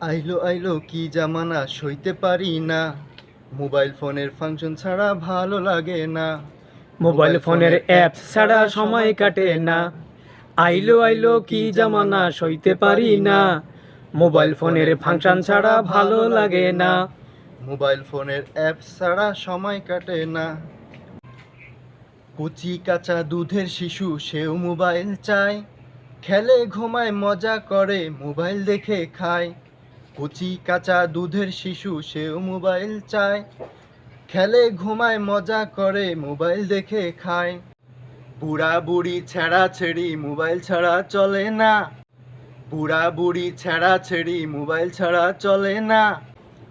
আইলো আইলো কি জামানা সইতে পারি না। মোবাইল ফোনের ফাংশন ছাড়া ভালো লাগে না। মোবাইল ফোনের অ্যাপস ছাড়া সময় কাটে না। আইলো আইলো কি জামানা সইতে পারি না। মোবাইল ফোনের ফাংশন ছাড়া ভালো লাগে না। মোবাইল ফোনের অ্যাপ ছাড়া সময় কাটে না। কচি কাঁচা দুধের শিশু সেও মোবাইল চায়। খেলে ঘুমায় মজা করে মোবাইল দেখে খায়। কচি কাঁচা দুধের শিশু সেও মোবাইল চায়। খেলে ঘুমায় মজা করে মোবাইল দেখে খায়। বুড়া বুড়ি ছেঁড়া ছেড়ি মোবাইল ছাড়া চলে না। বুড়া বুড়ি ছেঁড়া ছেড়ি মোবাইল ছাড়া চলে না।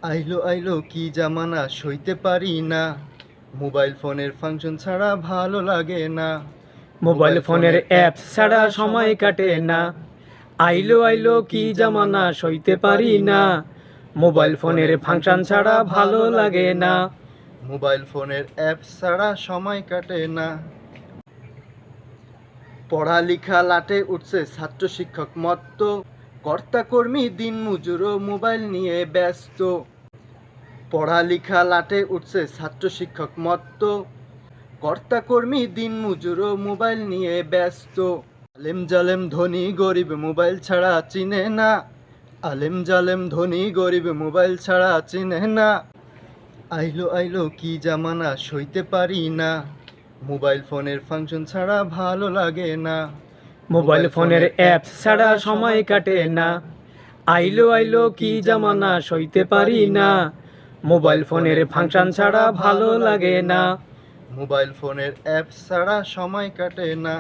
আইলো আইলো কি জামানা সইতে পারি না। মোবাইল ফোনের ফাংশন ছাড়া ভালো লাগে না। মোবাইল ফোনের অ্যাপস ছাড়া সময় কাটে না। আইলো আইলো, কি জামানা সইতে পারি না। মোবাইল ফোনের ফাংশন ছাড়া ভালো লাগে না। মোবাইল ফোনের অ্যাপ ছাড়া সময় কাটে না। পড়ালেখা লাটে উঠছে ছাত্র শিক্ষক মত্ত। কর্তা কর্মী দিন মজুরও মোবাইল নিয়ে ব্যস্ত। পড়ালেখা লাটে উঠছে ছাত্র শিক্ষক মত্ত। কর্তা কর্মী দিন মজুরও মোবাইল নিয়ে ব্যস্ত। আলেম জালেম ধনী গরিব মোবাইল ছাড়া চিনে না। আলেম জালেম ধনী গরিব মোবাইল ছাড়া চিনে না। আইলো আইলো কি জামানা সইতে পারি না। মোবাইল ফোনের ফাংশন ছাড়া ভালো লাগে না। মোবাইল ফোনের অ্যাপস ছাড়া সময় কাটে না। আইলো আইলো কি জামানা সইতে পারি না। মোবাইল ফোনের ফাংশন ছাড়া ভালো লাগে না। মোবাইল ফোনের অ্যাপ ছাড়া সময় কাটে না।